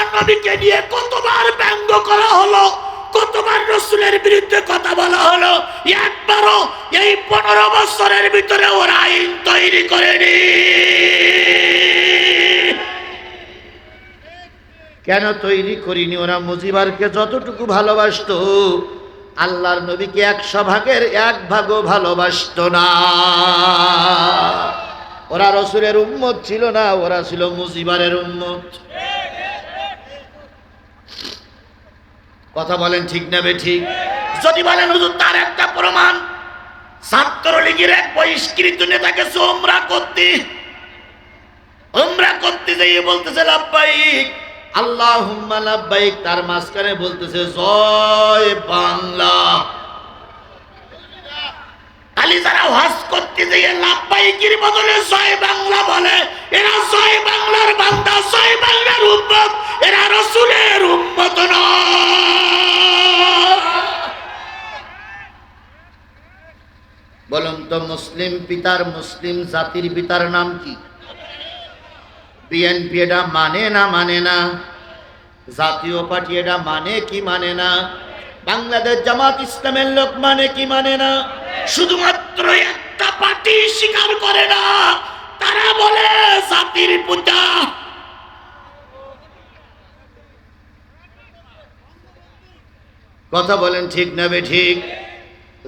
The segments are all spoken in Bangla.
আল্লাহ নবীকে নিয়ে কতবার ব্যঙ্গ করা হলো, কতবার রসুলের বিরুদ্ধে কথা বলা হলো, একবারও এই পনেরো বছরের ভিতরে ওরা আইন তৈরি করেনি। কেন তৈরি করিনি? ওরা মুজিবারকে যতটুকু ভালোবাসতো, আল্লাহর নবীকে একশো ভাগের এক ভাগও ভালোবাসতো না। ওরা রসুলের উম্মত ছিল না, ওরা ছিল মুজিবারের উম্মত। কথা বলেন ঠিক নেবে ঠিক? যদি বলেন হুজুর, তার একটা প্রমাণ। ছাত্রলীগের এক বহিষ্কৃত নেতাকে সোমরা করতে। উমরা করতে যাইয়ে বলতেছে লাভবাহিক আল্লাহ লাভবাহিক তার মাঝখানে বলতেছে, জয় বাংলা। বদলে জয় বাংলা বলে, এরা জয় বাংলার বান্দা, জয় বাংলার উম্মত। এরা রসুলের উম্মত বলুন তো মুসলিম পিতার মুসলিম জাতির পিতার নাম কি? বিএনপি এটা মানে না মানে না? জাতীয় পার্টি এটা মানে কি মানে না? বাংলাদেশ জামাত ইসলামের লোক মানে কি মানে না? শুধুমাত্র একটা পার্টি স্বীকার করে না, তারা বলে জাতির পূজা। কথা বলেন ঠিক নেবে ঠিক?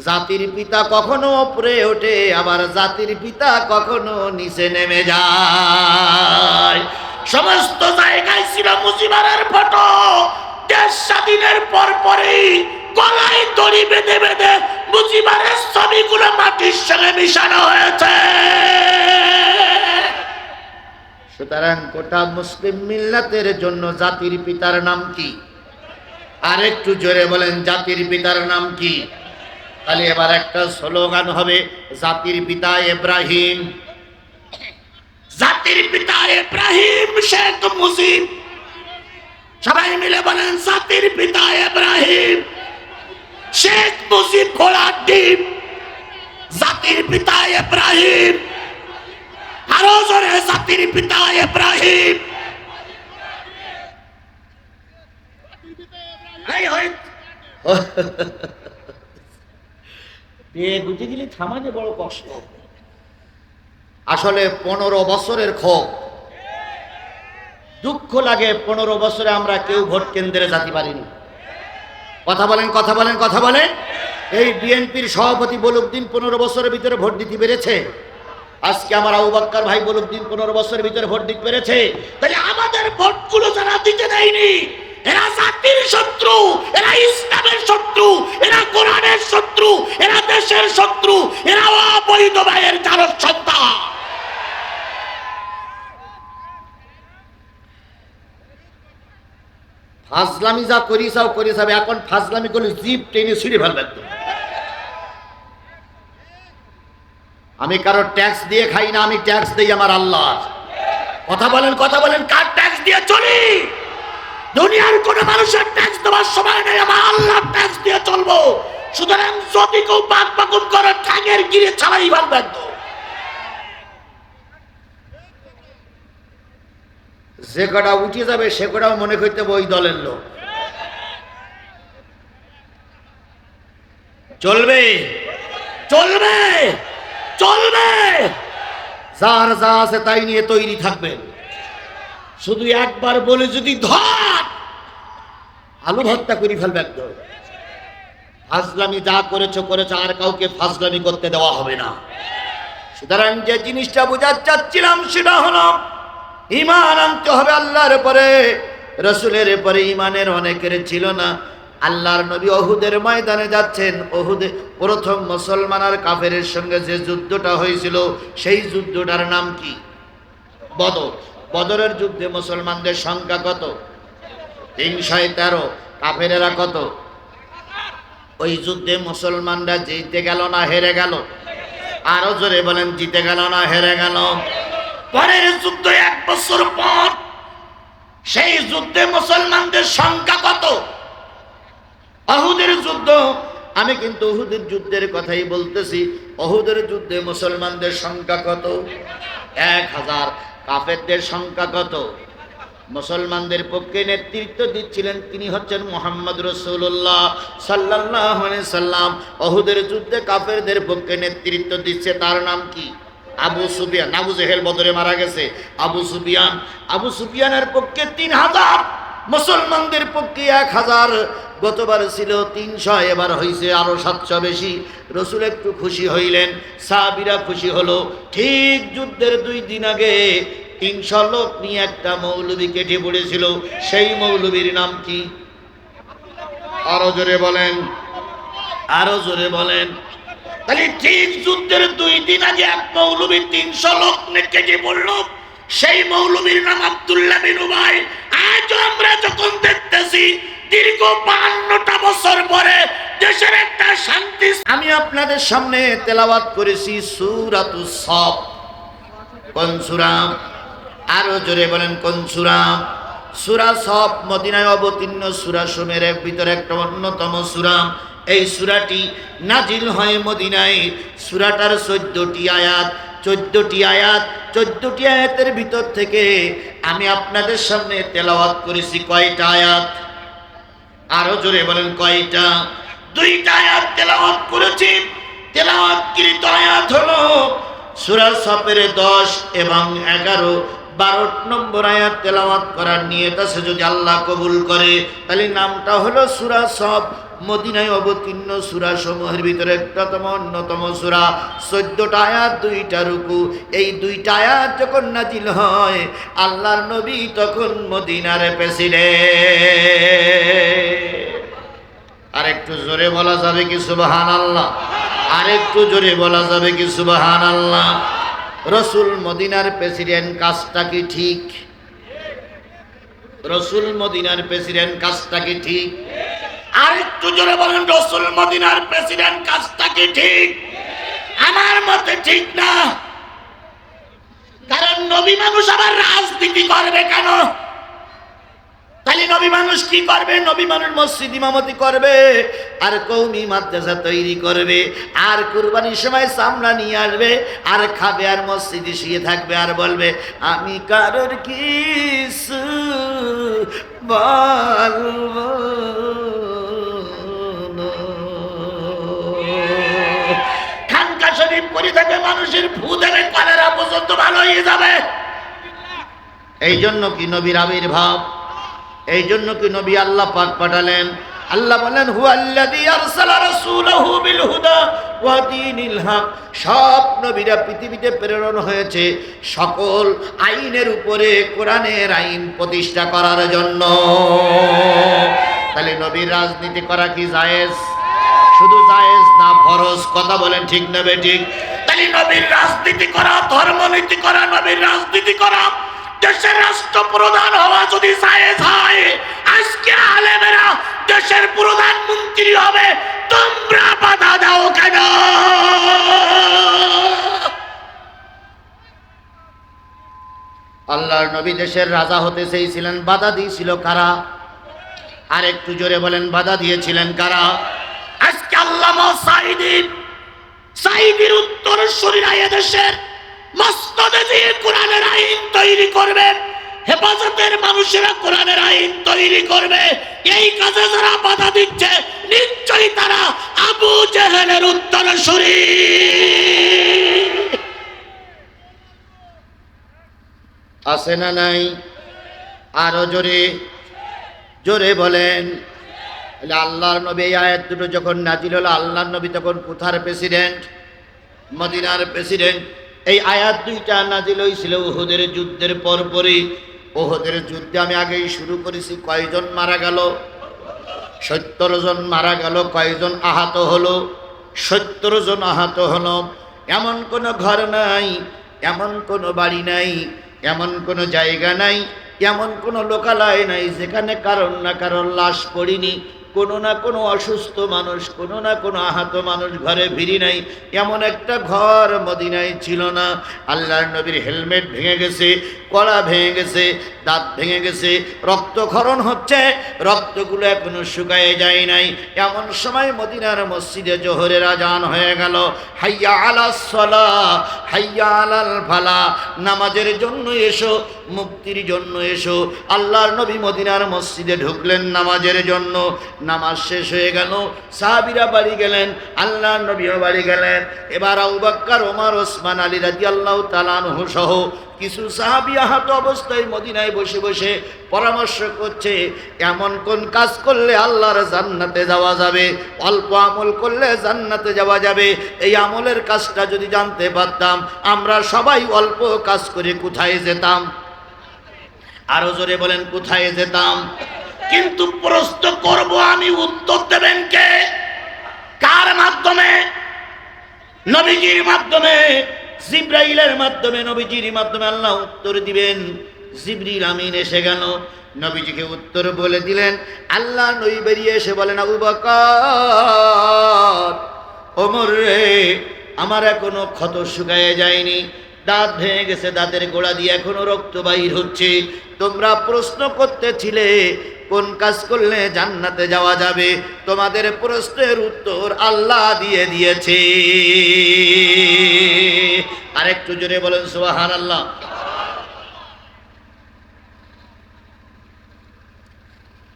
জাতির পিতা কখনো উপরে ওঠে, আবার জাতির পিতা কখনো নিচে নেমে যায়। সমস্ত জায়গায় ছিল মুজিবারের ফটো। দেশ স্বাধীনের পর পরেই গলায় দড়ি বেঁধে বেঁধে মুজিবারের ছবিগুলো মাটির সঙ্গে মিশানো হয়েছে। সুতরাং গোটা মুসলিম মিল্লাতের জন্য জাতির পিতার নাম কি? আর একটু জোরে বলেন, জাতির পিতার নাম কি? তাহলে এবার একটা স্লোগান হবে, জাতির পিতা ইব্রাহিম। জাতির পিতা এব্রাহিম শেখ মুজিব সবাই মিলে বলেন, জাতির পিতা ইব্রাহিম। শেখ মুজিব ঘোড়ার ডিম। জাতির পিতা ইব্রাহিম। আরও জোরে, জাতির পিতা ইব্রাহিম এই হই পেয়ে দিলে থামাতে বড় কষ্ট। আসলে পনেরো বছরের ক্ষোভ। দুঃখ লাগে পনেরো বছরে আমরা কেউ ভোট কেন্দ্রে যেতে পারিনি। কথা বলেন কথা বলেন কথা বলেন। এই বিএনপির সভাপতি বলুদ্দিন পনেরো বছরের ভিতরে ভোট দিতে পেরেছে। আজকে আমার আবু বাক্কার ভাই বলুদ্দিন পনেরো বছরের ভিতরে ভোট দিতে পেরেছে। তাহলে আমাদের ভোটগুলো যারা দিতে দেয়নি এরা জাতির শত্রু, এরা ইসলামের শত্রু, এরা কোরআনের শত্রু, এরা দেশের শত্রু, এরা অবৈধ ভাইয়ের চালক সন্তান। ফাজলামি যা করি যাও করি যাবে এখন ফাজলামি করলে জিপ টেনে ছিঁড়ে ফেলবে একদম। আমি কারও ট্যাক্স দিয়ে খাই না, আমি ট্যাক্স দিই আমার আল্লাহ কথা বলেন কথা বলেন, কার ট্যাক্স দিয়ে চলি? দুনিয়ার কোন মানুষের ট্যাক্স দেওয়ার সময় নেই, আমার আল্লাহ ট্যাক্স দিয়ে চলবো। সুতরাং যদি কেউ বাদ বাকুম করে, ঠ্যাঙের গিরে ছাড়াই ভাববে একদম যে কটা উঠে যাবে, সে কটাও মনে করতে ওই দলের লোক। চলবে? চলবে? চলবে? যার যা আছে তাই নিয়ে তৈরি থাকবেন। শুধু একবার বলে যদি ধর আলু ভর্তা করে ফেলবে একদম ফাজলামি যা করেছ করেছ, আর কাউকে ফাজলামি করতে দেওয়া হবে না। সুতরাং যে জিনিসটা বোঝাতে চাচ্ছিলাম সেটা হলো ইমান আনতে হবে আল্লাহর পরে। রসুলের পরে ইমানের অনেকের ছিল না। আল্লাহর নবী অহুদের ময়দানে যাচ্ছেন। অহুদে প্রথম মুসলমান আর কাফের সঙ্গে যে যুদ্ধটা হয়েছিল, সেই যুদ্ধটার নাম কি? বদর। বদরের যুদ্ধে মুসলমানদের সংখ্যা কত? তিনশয় তেরো। কাফেরেরা কত? ওই যুদ্ধে মুসলমানরা জিতে গেল না হেরে গেল? আরও জোরে বলেন, জিতে গেল না হেরে গেল? পরের যুদ্ধ এক বছর পর, সেই যুদ্ধে মুসলমানদের সংখ্যা কত? অহুদের যুদ্ধ, আমি কিন্তু অহুদের যুদ্ধের কথাই বলতেছি। অহুদের যুদ্ধে মুসলমানদের সংখ্যা কত? এক হাজার। কাফেরদের সংখ্যা কত? মুসলমানদের পক্ষে নেতৃত্ব দিচ্ছিলেন তিনি হচ্ছেন মোহাম্মদ রসুল্লাহ সাল্লাহ সাল্লাম। অহুদের যুদ্ধে কাফেরদের পক্ষে নেতৃত্ব দিচ্ছে, তার নাম কি? আবু সুফিয়ান। আবু জেহেল বদরে মারা গেছে। আবু সুফিয়ান। আবু সুফিয়ানের পক্ষে তিন হাজার মুসলমানদের পক্ষে এক হাজার, গতবার ছিল তিনশো, এবার হয়েছে আরও সাতশো বেশি। রসুল একটু খুশি হইলেন সাবিরা খুশি হলো। ঠিক যুদ্ধের দুই দিন আগে তিনশো লোক নিয়ে একটা মৌলবী কেটে পড়েছিল। সেই মৌলবীর নাম কি? আরও জোরে বলেন। আরও জোরে বলেন। তাহলে ঠিক যুদ্ধের দুই দিন আগে এক মৌলবী তিনশো লোক নিয়ে কেটে পড়ল। সেই মৌলবীর নাম আব্দুল্লাহ বিন উবাই। আজ আমরা যখন দেখতেছি, দীর্ঘ বাহান্নটা বছর পরে দেশের একটা শান্তি আমি আপনাদের সামনে তেলাওয়াত করেছি সুরাতু সব কোন সুরা? আরও জোরে বলেন, কোন সুরা? সুরা সব মদিনায় অবতীর্ণ সুরা সোমের এক ভিতরে একটা অন্যতম সুরা। এই সুরাটি নাজিল হয় মদিনায়। সুরাটার চোদ্দটি আয়াত। চোদ্দটি আয়াত, চোদ্দটি আয়াতের ভিতর থেকে আমি আপনাদের সামনে তেলাওয়াত করেছি কয়টা আয়াত? আরও জোরে বলেন কয়টা? দুইটা আয়াত তেলাওয়াত করেছি। তেলাওয়াতকৃত আয়াত হলো সূরা সফের দশ এবং এগারো। বারো নম্বর আয়াত তেলাওয়াত করার নিয়ত আছে, যদি আল্লাহ কবুল করে। তাহলে নামটা হলো সূরা সব মদিনায় অবতীর্ণ সূরা সমূহের ভিতরে একটাতম, অন্যতম সূরা। চোদ্দটা আয়াত, দুইটা রুকু। এই দুইটা আয়াত যখন নাজিল হয়, আল্লাহর নবী তখন মদিনার প্রেসিডেন্ট আর একটু জোরে বলা যাবে কি সুবাহান আল্লাহ আর একটু জোরে বলা যাবে কি সুবাহান আল্লাহ রসুল মদিনার প্রেসিডেন্ট কাজটা কি ঠিক? রসুল মদিনার প্রেসিডেন্ট কাজটা কি ঠিক? আর একটু জোরে বলেন, রসুল মদিনার প্রেসিডেন্ট কাজটা কি ঠিক? আমার মতে ঠিক না। কারণ নবী মানুষ আবার রাজনীতি করবে কেন? তাহলে নবী মানুষ কি করবে? নবী মানুষ মসজিদ ইমামতি করবে, আর কৌমি মাদ্রাসা তৈরি করবে, আর কুরবানির সময় সামনা নিয়ে আসবে, আর খাবে আর মসজিদে শুয়ে থাকবে আর বলবে, আমি কারোর কিছু বলব শরীফ থাকবে মানুষের পর্যন্ত ভালো হয়ে যাবে। এই জন্য কি নবীর আবির্ভাব? এই জন্য কি নবী আল্লাহ পাক পাঠালেন? আল্লাহ বিল হুদা পৃথিবীতে প্রেরণ হয়েছে সকল আইনের উপরে কোরআনের আইন প্রতিষ্ঠা করার জন্য। তাহলে নবীর রাজনীতি করা কি জায়েজ? শুধু জায়েজ না ফরজ কথা বলেন ঠিক নেবে ঠিক? তাহলে নবীর রাজনীতি করা ধর্মনীতি করা নবীর রাজনীতি করা দেশের রাষ্ট্র প্রধান হওয়া যদি জায়েজ হয় আজকে আলেমেরা দেশের প্রধানমন্ত্রী হবে তোমরা বাধা দাও কেন? আল্লাহর নবী দেশের রাজা হতে চেয়েছিলেন বাধা দিয়েছিল কারা? আর একটু জোরে বলেন বাধা দিয়েছিলেন কারা? আজকে আল্লামা সাইদি সাইদির উত্তর শরীরায় দেশের মস্তদে দিয়ে কোরআনের আইন তৈরি করবে, হেফাজতের মানুষেরা কোরআনের আইন তৈরি করবে, এই কাজে যারা বাধা দিচ্ছে, নিশ্চয়ই তারা আবু জেহেলের উত্তর আছে না নাই? আরও জোরে জোরে বলেন। তাহলে আল্লাহর নবী এই আয়াত দুটো যখন নাজিল হলো, আল্লাহর নবী তখন কোথার প্রেসিডেন্ট মদিনার প্রেসিডেন্ট এই আয়াত দুইটা নাজিল হয়েছিল ওহুদের যুদ্ধের পরপরই। ওহুদের যুদ্ধে আমি আগেই শুরু করেছি, কয়জন মারা গেল? সত্তর জন মারা গেল, কয়জন আহত হলো? সত্তর জন আহত হলো। এমন কোনো ঘর নাই, এমন কোনো বাড়ি নাই, এমন কোনো জায়গা নাই, এমন কোনো লোকালয় নাই যেখানে কারণ না কারণ লাশ পড়িনি। কোনো না কোনো অসুস্থ মানুষ, কোনো না কোনো আহত মানুষ ঘরে ভিড়ি নাই। এমন একটা ঘর মদিনায় ছিল না। আল্লাহর নবীর হেলমেট ভেঙে গেছে, কলা ভেঙে গেছে, দাঁত ভেঙে গেছে, রক্তক্ষরণ হচ্ছে, রক্তগুলো এখনও শুকায় যায় নাই। এমন সময় মদিনার মসজিদে জোহরের আজান হয়ে গেল। হাইয়া আলা সলা, হাইয়া আলাল ফালা, নামাজের জন্য এসো মুক্তির জন্য এসো। আল্লাহর নবী মদিনার মসজিদে ঢুকলেন নামাজের জন্য। নামাজ শেষ হয়ে গেল, সাহাবিরা বাড়ি গেলেন, আল্লাহর নবীও বাড়ি গেলেন। এবার আউবাক্কার ওমর, ওসমান, আলী রাজি আল্লাহ তালানহ সহ কিছু সাহাবি আহত অবস্থায় মদিনায় বসে বসে পরামর্শ করছে, এমন কোন কাজ করলে আল্লাহর জান্নাতে যাওয়া যাবে? অল্প আমল করলে জান্নাতে যাওয়া যাবে? এই আমলের কাজটা যদি জানতে পারতাম, আমরা সবাই অল্প কাজ করে কোথায় যেতাম? আরও জোরে বলেন, কোথায় যেতাম? কিন্তু প্রশ্ন করব আমি উত্তর দেবেন কে? কার মাধ্যমে? নবীজির মাধ্যমে, জিব্রাইলের মাধ্যমে, নবীজির মাধ্যমে আল্লাহ উত্তর দিবেন। জিবরিল আমিন এসে গেল। নবীজিকে উত্তর বলে দিলেন, আল্লাহ নবী বেরিয়ে এসে বলেন, আবু বকর, ওমর রে, আমার এখনও ক্ষত শুকায় যায়নি। দাঁত ভেঙে গেছে, দাঁতের গোড়া দিয়ে এখনও রক্ত বাহির হচ্ছে। তোমরা প্রশ্ন করতেছিলে, কোন কাজ করলে জান্নাতে যাওয়া যাবে? তোমাদের প্রশ্নের উত্তর আল্লাহ দিয়ে দিয়েছে। আরেকটু জোরে বলেন সুবাহান আল্লাহ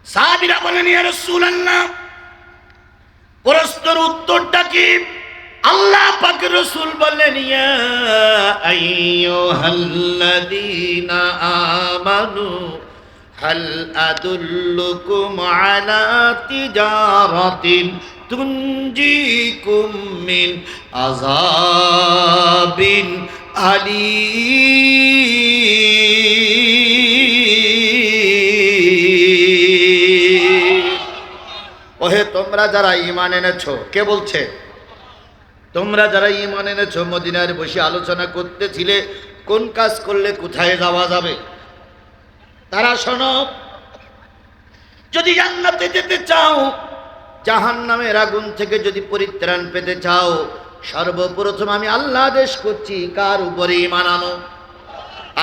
সাহাবিরা বলেন, ইয়া রাসূলুল্লাহ, প্রশ্নের উত্তরটা কি? আল্লাহ পাক রসুল বললেন ইয়া আমানু, হাল আদুল্লুকুম আলা তিজারাতিন তুনজিকুম মিন আযাবিন আলীম। ওহে তোমরা যারা ইমান এনেছো, কে বলছে? তোমরা যারা ইমান এনেছো মদিনার বসে আলোচনা করতেছিলে, কোন কাজ করলে কোথায় যাওয়া যাবে? তারা শোনো, যদি জান্নাতে যেতে চাও জাহান নামের আগুন থেকে যদি পরিত্রাণ পেতে চাও, সর্বপ্রথম আমি আল্লাহ আদেশ করছি, কার উপরে মানানো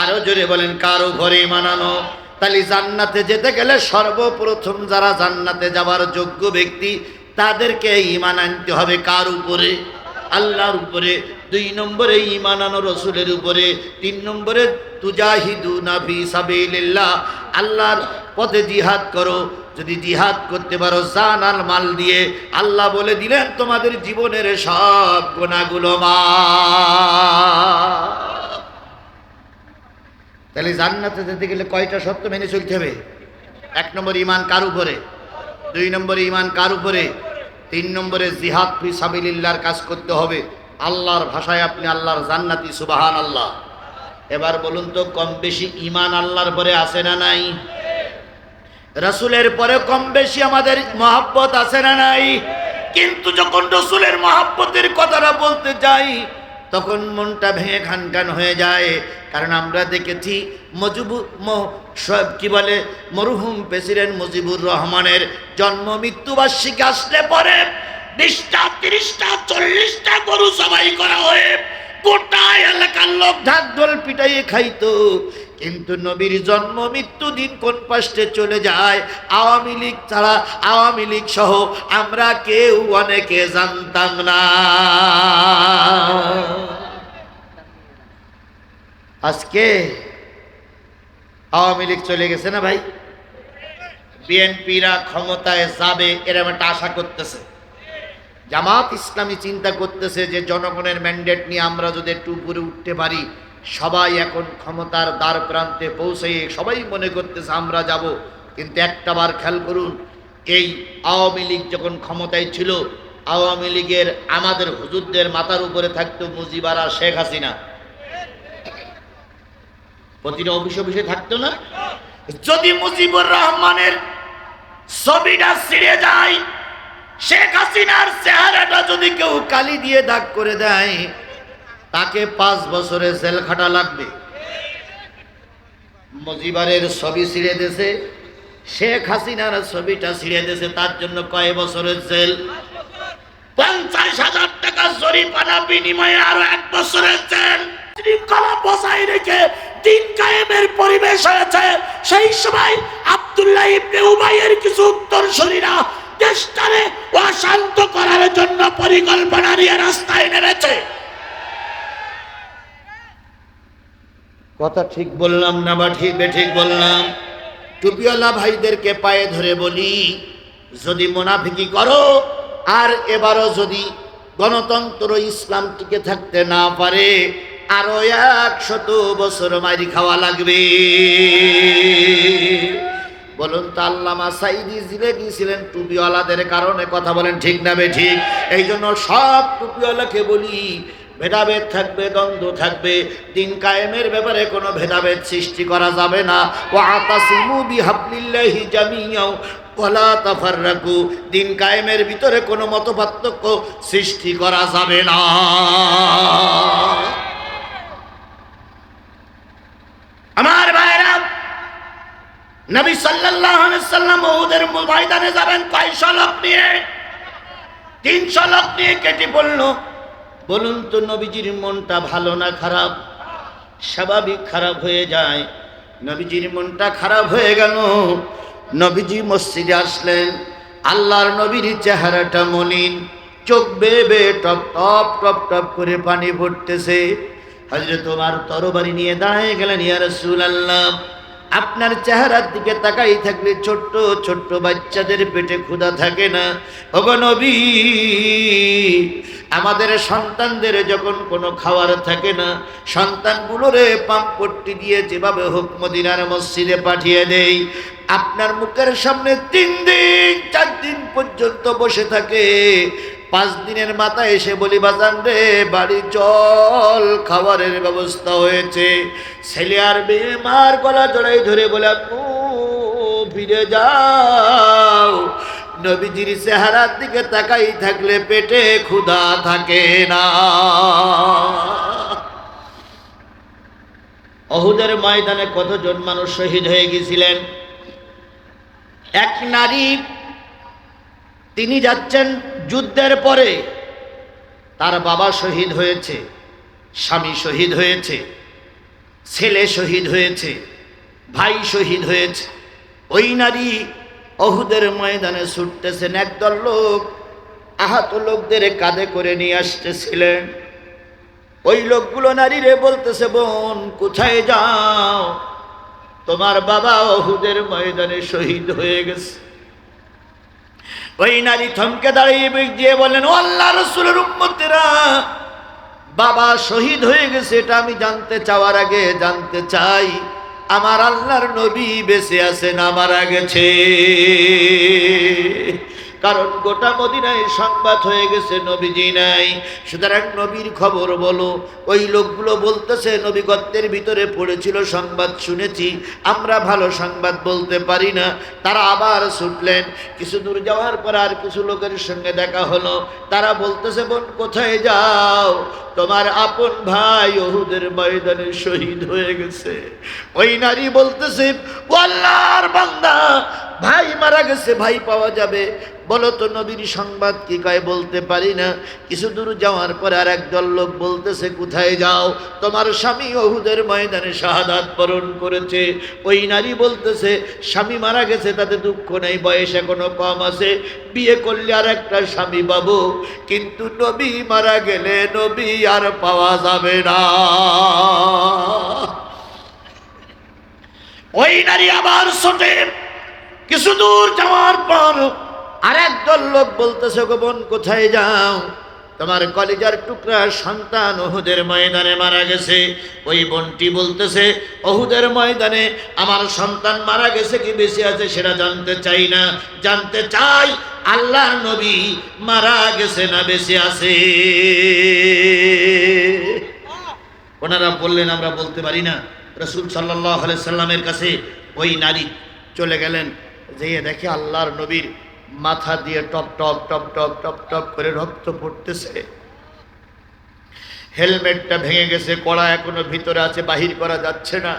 আরও জোরে বলেন, কার উপরে মানানো তাহলে জান্নাতে যেতে গেলে সর্বপ্রথম যারা জান্নাতে যাবার যোগ্য ব্যক্তি, তাদেরকে ইমান আনতে হবে কার উপরে? আল্লাহর উপরে, দুই নম্বরে ইমান আনো রসুলের উপরে, তিন নম্বরে তুজাহিদু নাফি সাবিলিল্লাহ, আল্লাহর পথে জিহাদ করো। যদি জিহাদ করতে পারো জান আর মাল দিয়ে, আল্লাহ বলে দিলেন, তোমাদের জীবনের সব গোনাগুলো মা তাহলে জান্নাতে যেতে গেলে কয়টা সত্য মেনে চলতে হবে? এক নম্বর ইমান কার উপরে? দুই নম্বরে ইমান কার উপরে? তিন নম্বরে জিহাদ ফি সাবিলিল্লাহর কাজ করতে হবে। আল্লাহর ভাষায় আপনি আল্লাহর জান্নাতি সুবাহান আল্লাহ এবার বলুন তো, কম বেশি ইমান আল্লাহর পরে আছে না নাই? রসুলের পরে কম বেশি আমাদের মহাব্বত আছে না নাই? কিন্তু যখন রসুলের মহাব্বতের কথাটা বলতে যাই তখন মনটা ভেঙে খান খান হয়ে যায়। কারণ আমরা দেখেছি মজিবু সব কি বলে, মরুহুম প্রেসিডেন্ট মুজিবুর রহমানের জন্ম, মৃত্যুবার্ষিকী আসলে পরে বিশটা, তিরিশটা, চল্লিশটা গরু সবাই করা হয়ে গোটা এলাকার লোক ঢাক ঢোল পিটাইয়ে খাইতো। কিন্তু নবীর জন্ম, মৃত্যু দিন কোন পাশে চলে যায়? আওয়ামী লীগ ছাড়া আওয়ামী লীগ সহ আমরা কেউ অনেকে জানতাম না। আজকে আওয়ামী লীগ চলে গেছে না ভাই? বিএনপিরা ক্ষমতায় যাবে এরকম একটা আশা করতেছে। জামাত ইসলামী চিন্তা করতেছে যে জনগণের ম্যান্ডেট নিয়ে আমরা যদি একটু উপরে উঠতে পারি সবাই এখন ক্ষমতার দ্বার প্রান্তে পৌঁছে সবাই মনে করতেছে, আমরা যাব। কিন্তু একটা বার খেয়াল করুন, এই আওয়ামী লীগ যখন ক্ষমতায় ছিল, আওয়ামী লীগের আমাদের হুজুরদের মাথার উপরে থাকতো মুজিবার শেখ হাসিনা। প্রতিটা অফিসে অফিসে থাকতো না? যদি মুজিবুর রহমানের ছবিটা ছিঁড়ে যায়, শেখ হাসিনার চেহারাটা যদি কেউ কালি দিয়ে দাগ করে দেয় তাকে পাঁচ বছরের জেল খাটা লাগবে। মজিবারের ছবি ছিঁড়ে দেছে শেখ হাসিনার ছবিটা ছিঁড়ে দেছে তার জন্য কয় বছরের জেল? পঞ্চাশ হাজার টাকা জরিমানা বিনিময়ে আরও এক বছরের জেল। শৃঙ্খলা বজায় রেখে পরিবেশ সেই সময় অশান্ত করার জন্য পরিকল্পনা নিয়ে রাস্তায় নেমেছে। কথা ঠিক বললাম না বা ঠিক ঠিক বললাম? টুপিওয়ালা ভাইদেরকে পায়ে ধরে বলি, যদি মোনাফিকি করো, আর এবারও যদি গণতন্ত্র ইসলাম টিকে থাকতে না পারে, আরও একশত বছর মারি খাওয়া লাগবে। বলুন তো আল্লামা সাইদি জিলে গিয়েছিলেন টুপিওয়ালাদের কারণে কথা বলেন ঠিক না বে ঠিক এই জন্য সব টুপিওয়ালাকে বলি ভেদাভেদ থাকবে, দ্বন্দ্ব থাকবে, দিন কায়েমের ব্যাপারে কোনো ভেদাভেদ সৃষ্টি করা যাবে না। ও আতাসিমু তাফাররাকু, দিন কায়েমের ভিতরে কোনো মতপার্থক্য সৃষ্টি করা যাবে না। আমার ভাইরা, নবী সাল্লাল্লাহু আলাইহি সাল্লাম ওদের ময়দানে যাবেন কয়শো লোক নিয়ে তিনশো লোক নিয়ে কেটে পড়ল। বলুন তো নবীজির মনটা ভালো না খারাপ? স্বাভাবিক খারাপ হয়ে যায়। নবীজির মনটা খারাপ হয়ে গেল। নবীজি মসজিদে আসলেন। আল্লাহর নবীর চেহারাটা মলিন। চোখ বেবে টপ টপ টপ টপ করে পানি পড়তেছে। হজরত তোমার তরবারি নিয়ে দাঁড়িয়ে গেলেন, ইয়া রাসূলুল্লাহ। আপনার চেহারার দিকে তাকাই থাকলে ছোট্ট ছোট্ট বাচ্চাদের পেটে ক্ষুধা থাকে না। নবী, আমাদের সন্তানদের যখন কোনো খাবার থাকে না সন্তানগুলোরে পাম্পট্টি দিয়ে যেভাবে হোক মদিনার মসজিদে পাঠিয়ে দেই। আপনার মুখের সামনে তিন দিন, চার দিন পর্যন্ত বসে থাকে। পাঁচ দিনের মাথায় এসে বলি, বাজান রে, বাড়ি চল, খাবারের ব্যবস্থা হয়েছে। ছেলে আর মেয়ে মার গলা জড়াই ধরে বলে ফিরে যাও। নবীজির চেহারার দিকে তাকাই থাকলে পেটে ক্ষুধা থাকে না। অহুদের ময়দানে কতজন মানুষ শহীদ হয়ে গেছিলেন? এক নারী, তিনি যাচ্ছেন যুদ্ধের পরে তার বাবা শহীদ হয়েছে, স্বামী শহীদ হয়েছে, ছেলে শহীদ হয়েছে, ভাই শহীদ হয়েছে। ওই নারী অহুদের ময়দানে ছুটতেছেন, একদল লোক আহত লোকদের কাঁধে করে নিয়ে আসতেছিলেন। ওই লোকগুলো নারীরে বলতেছে, বোন, কোথায় যাও? তোমার বাবা অহুদের ময়দানে শহীদ হয়ে গেছে। ওই নারী থমকে দাঁড়িয়ে দিয়ে বলেন আল্লাহ রসুলের উম্মতেরা, বাবা শহীদ হয়ে গেছে, এটা আমি জানতে চাওয়ার আগে জানতে চাই, আমার আল্লাহর নবী বেঁচে আছেন, আমার গেছে কারণ গোটা মদিনায় সংবাদ হয়ে গেছে, নবীজি নাই। সুতরাং নবীর খবর বলো। ওই লোকগুলো বলতেছে, নবী গর্তের ভিতরে পড়েছিল সংবাদ, শুনেছি। আমরা ভালো সংবাদ বলতে পারি না। তারা আবার ছুটলেন। কিছু দূর যাওয়ার পর আর কিছু লোকের সঙ্গে দেখা হলো। তারা বলতেছে, বোন, কোথায় যাও? তোমার আপন ভাই ওহুদের ময়দানে শহীদ হয়ে গেছে। ওই নারী বলতেছে "ও আল্লাহর বান্দা ভাই মারা গেছে, ভাই পাওয়া যাবে। বলো তো নবীর সংবাদ কি কয়, বলতে পারি না। কিছু দূর যাওয়ার পরে আর একদল লোক বলতেছে, কোথায় যাও? তোমার স্বামী অহুদের ময়দানে শাহাদাত বরণ করেছে। ওই নারী বলতেছে, স্বামী মারা গেছে, তাতে দুঃখ নেই, বয়স এখনও কম আছে। বিয়ে করলে আর একটা স্বামী পাবো। কিন্তু নবী মারা গেলে নবী আর পাওয়া যাবে না। ওই নারী আবার ছোটে। কিছু দূর যাওয়ার পর আর একদল লোক বলতেছে, গো বোন, কোথায় যাও? তোমার কলিজার টুকরা সন্তান ওহুদের ময়দানে মারা গেছে। ওই বোনটি বলতেছে, ওহুদের ময়দানে আমার সন্তান মারা গেছে, কি বেশি আছে সেটা জানতে চাই না। জানতে চাই আল্লাহ নবী মারা গেছে না বেশি আছে। ওনারা বললেন, আমরা বলতে পারি না। রসুল সাল্লাহ সাল্লামের কাছে ওই নারী চলে গেলেন। যেয়ে দেখে আল্লাহর নবীর মাথা দিয়ে টপ টপ টপ টপ টপ টপ করে রক্ত পড়তেছে। হেলমেটটা ভেঙে গেছে, কড়া এখনও ভিতরে আছে, বাহির করা যাচ্ছে না।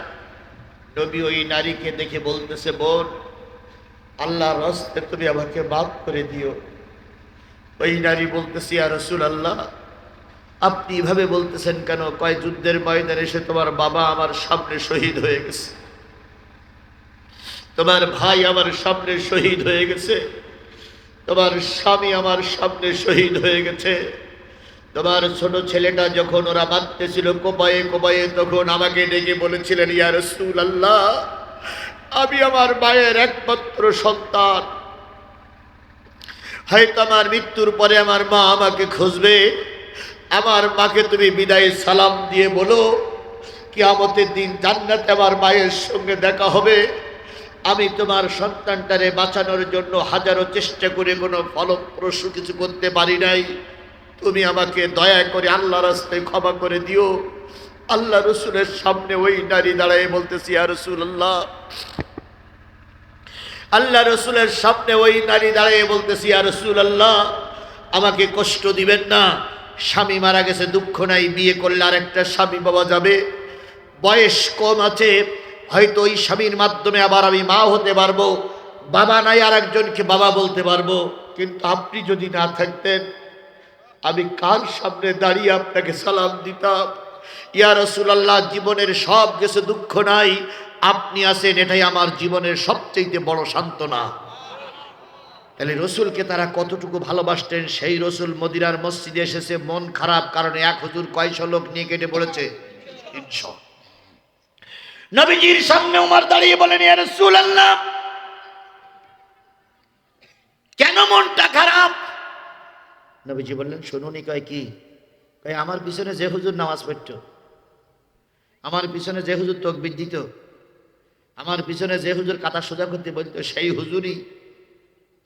নবী ওই নারীকে দেখে বলতেছে, বোন, আল্লাহর হস্তে তুমি আমাকে মাফ করে দিও। ওই নারী বলতেছি আর রসুল আল্লাহ আপনি এভাবে বলতেছেন কেন? কয় যুদ্ধের ময়দানে এসে তোমার বাবা আমার সামনে শহীদ হয়ে গেছে। তোমার ভাই আমার সামনে শহীদ হয়ে গেছে। তোমার স্বামী আমার সামনে শহীদ হয়ে গেছে। তোমার ছোট ছেলেটা যখন ওরা বাঁধতেছিল কোপায়ে কোপায়ে, তখন আমাকে ডেকে বলেছিলেন, ইয়া রসুল আল্লাহ আমি আমার মায়ের একমাত্র সন্তান। হয়তো আমার মৃত্যুর পরে আমার মা আমাকে খুঁজবে। আমার মাকে তুমি বিদায় সালাম দিয়ে বলো কি কিয়ামতের দিন জান্নাতে আমার মায়ের সঙ্গে দেখা হবে। আমি তোমার সন্তানটারে বাঁচানোর জন্য হাজারো চেষ্টা করে কোনো ফলপ্রসূ কিছু করতে পারি নাই। তুমি আমাকে দয়া করে আল্লাহ রাস্তায় ক্ষমা করে দিও। আল্লাহ রসুলের সামনে ওই নারী দাঁড়ায় বলতেছি আর রসুল আল্লাহ আল্লাহ রসুলের সামনে ওই নারী দাঁড়িয়ে বলতেছি আর রসুল আল্লাহ আমাকে কষ্ট দিবেন না। স্বামী মারা গেছে, দুঃখ নাই, বিয়ে করলে আর একটা স্বামী পাওয়া যাবে। বয়স কম আছে হয়তো ওই স্বামীর মাধ্যমে আবার আমি মা হতে পারব, বাবা নাই আর একজনকে বাবা বলতে পারব। কিন্তু আপনি যদি না থাকতেন, আমি কার সামনে দাঁড়িয়ে আপনাকে সালাম দিতাম? ইয়া রসুলাল্লাহ, জীবনের সব কিছু দুঃখ নাই, আপনি আছেন, এটাই আমার জীবনের সবচেয়ে বড় সান্ত্বনা। তাহলে রসুলকে তারা কতটুকু ভালোবাসতেন, সেই রসুল মদিনার মসজিদে এসেছে, মন খারাপ কারণে এক হুজুর কয়শো লোক নিয়ে কেটে পড়েছে? তিনশো। নবীজির সামনে উমার দাঁড়িয়ে বলেন, ইয়া রসুল আল্লাহ কেন মনটা খারাপ? নবীজি বললেন, শুনুনি কয় কি? কয়, আমার পিছনে যে হুজুর নামাজ পড়ত, আমার পিছনে যে হুজুর তকবির দিত, আমার পিছনে যে হুজুর কাতা সোজা করতে বলতো, সেই হুজুরই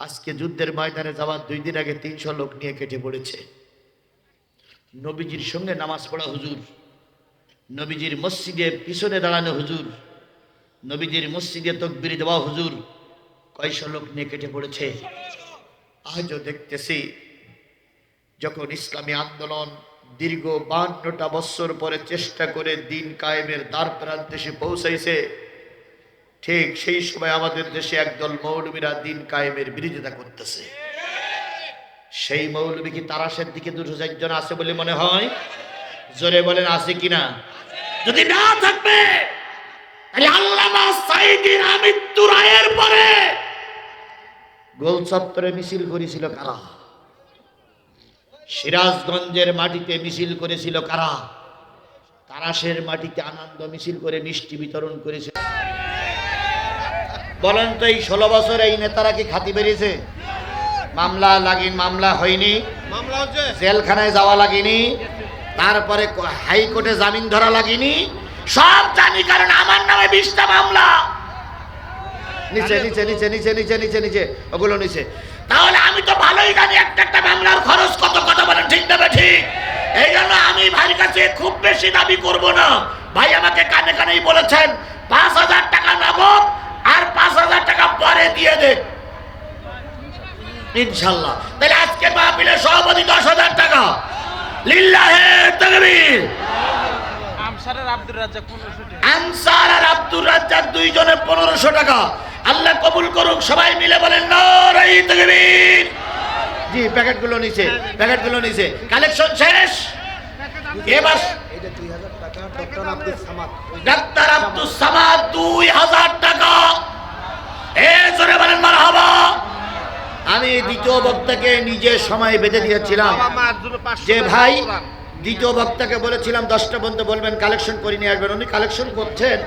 আজকে যুদ্ধের ময়দানে যাওয়ার দুই দিন আগে তিনশো লোক নিয়ে কেটে পড়েছে। নবীজির সঙ্গে নামাজ পড়া হুজুর নবীজির মসজিদে পিছনে দাঁড়ানো হুজুর, নবীজির মসজিদে তকবির দেওয়া হুজুর, কয়শো লোক নিয়ে কেটে পড়েছে। আজও দেখতেছি, যখন ইসলামী আন্দোলন দীর্ঘ বান্নটা বৎসর পরে চেষ্টা করে দিন কায়েমের দ্বার প্রান্তে এসে পৌঁছাইছে, ঠিক সেই সময় আমাদের দেশে একদল মৌলবীরা দিন কায়েমের বিরোধিতা করতেছে। সেই মৌলবী কি তারাশের দিকে চারজন আছে বলে মনে হয়? জোরে বলেন, আছে কিনা? যদি না থাকবে তাহলে আল্লামা সাইদিন আমৃত্যু রায়ের পরে গোল চত্বরে মিছিল করেছিল কারা? সিরাজগঞ্জের মাটিতে মিছিল করেছিল কারা? তারাশের মাটিতে আনন্দ মিছিল করে মিষ্টি বিতরণ করেছিল। বলেন তো এই ষোলো বছর এই নেতারা কি খাতি বেরিয়েছে? মামলা লাগেনি মামলা হয়নি? জেলখানায় যাওয়া লাগেনি? তারপরে হাইকোর্টে জামিন ধরা লাগেনি। সব জানি কারণ আমার নামে বিশটা মামলা। নিচে নিচে নিচে নিচে নিচে নিচে নিচে ওগুলো নিচে। তাহলে আমি তো ভালোই জানি একটা একটা মামলার খরচ কত কত বলেন ঠিক না ঠিক। এই জন্য আমি ভাইয়ের কাছে খুব বেশি দাবি করব না। ভাই আমাকে কানে কানেই বলেছেন পাঁচ হাজার টাকা নগদ আর পাঁচ হাজার টাকা পরে দিয়ে দে। ইনশাল্লাহ। তাহলে আজকে মাহফিলে সভাপতি দশ হাজার টাকা। লিল্লাহে তাকবীর। আমসারের আব্দুর রাজ্জাক পনেরোশো টাকা। আনসার আর আব্দুর রাজ্জাক দুইজনে পনেরোশো টাকা। আল্লাহ কবুল করুক সবাই মিলে বলেন নারাই তাকবীর। জি প্যাকেটগুলো নিচে প্যাকেটগুলো নিচে। কালেকশন শেষ। এবার এটা দুই হাজার টাকা ডক্টর আব্দুল সামাদ ডাক্তার আব্দুল সামাদ দুই হাজার টাকা। এ জোরে বলেন আমি দ্বিতীয় বক্তাকে নিজে সময় বেঁধে দিয়েছিলাম যে ভাই দ্বিতীয় বক্তাকে বলেছিলাম দশটা পর্যন্ত বলবেন কালেকশন করে নিয়ে আসবেন উনি কালেকশন করছেন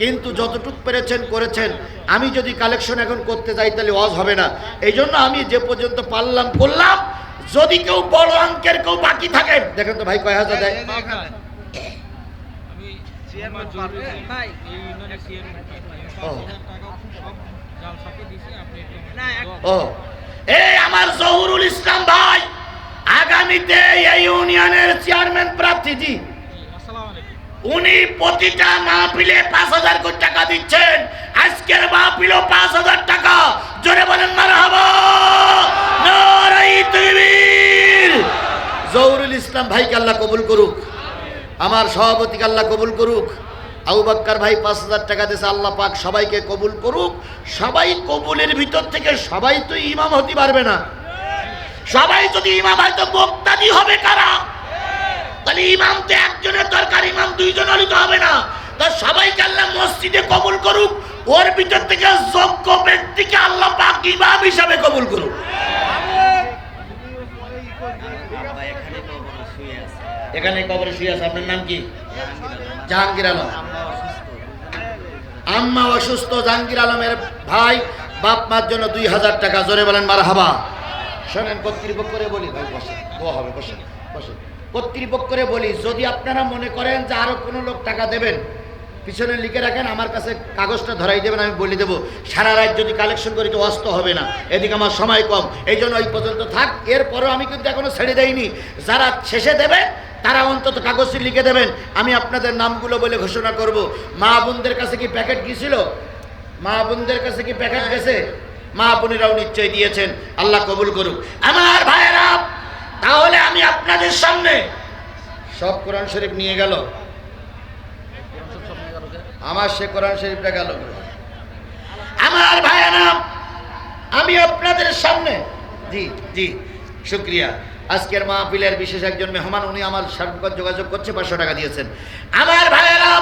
কিন্তু যতটুক পেরেছেন করেছেন আমি যদি কালেকশন এখন করতে যাই তাহলে ওয়াজ হবে না এই জন্য আমি যে পর্যন্ত পারলাম করলাম যদি কেউ বড় অঙ্কের কেউ বাকি থাকে দেখেন তো ভাই কয় হাজার দেয় ও। এই আমার জহুরুল ইসলাম ভাই আগামীতে এই ইউনিয়নের চেয়ারম্যান প্রার্থী জি। উনি প্রতিটা মাহফিলে পাঁচ হাজার কোটি টাকা দিচ্ছেন। আজকের মাহফিলও পাঁচ হাজার টাকা। জোরে বলেন মার হবা জহুরুল ইসলাম ভাইকে আল্লাহ কবুল করুক। আমার সভাপতিকে আল্লাহ কবুল করুক। আবু বাক্কার ভাই পাঁচ হাজার টাকা দিয়েছে, আল্লাহ পাক সবাইকে কবুল করুক। সবাই কবুলের ভিতর থেকে সবাই তো ইমাম হতে পারবে না। সবাই যদি ইমাম হয় তো বক্তাদি হবে কারা? তাহলে ইমাম তো একজনের দরকার, ইমাম দুইজন হলে তো হবে না। তা সবাইকে আল্লাহ মসজিদে কবুল করুক, ওর ভিতর থেকে যোগ্য ব্যক্তিকে আল্লাহ পাক ইমাম হিসাবে কবুল করুক। এখানে কবরে শুয়ে আছে, আপনার নাম কি? জাহাঙ্গীর আলম। আম্মা অসুস্থ জাহাঙ্গীর আলমের ভাই, বাপ মার জন্য দুই হাজার টাকা, জোরে বলেন মার হাবা শোনেন কর্তৃপক্ষরে বলি, ভাই বসে হবে বসে বসে কর্তৃপক্ষরে বলি, যদি আপনারা মনে করেন যে আরও কোনো লোক টাকা দেবেন পিছনে লিখে রাখেন, আমার কাছে কাগজটা ধরাই দেবেন, আমি বলে দেবো। সারা রাত যদি কালেকশন করি তো অস্ত হবে না। এদিকে আমার সময় কম। এই জন্য এই পর্যন্ত থাক। এরপরও আমি কিন্তু এখনও ছেড়ে দেয়নি যারা শেষে দেবে তারা অন্তত কাগজটি লিখে দেবেন। আমি আপনাদের নামগুলো বলে ঘোষণা করব। মা বোনদের কাছে কি প্যাকেট গিয়েছিল? মা বোনদের কাছে কি প্যাকেট গেছে? মা বোনেরাও নিশ্চয় দিয়েছেন। আল্লাহ কবুল করুক। আমার ভাইয়েরা, তাহলে আমি আপনাদের সামনে সব কোরআন শরীফ নিয়ে গেল। আমার সে কোরআন শরীফটা গেল। আমার ভাইয়ানা আমি আপনাদের সামনে। জি জি, শুক্রিয়া। আজকের মাহফিলের বিশেষ একজন মেহমান, উনি আমার সার্বিক যোগাযোগ করছে, পাঁচশো টাকা দিয়েছেন। আমার ভাইয়েরা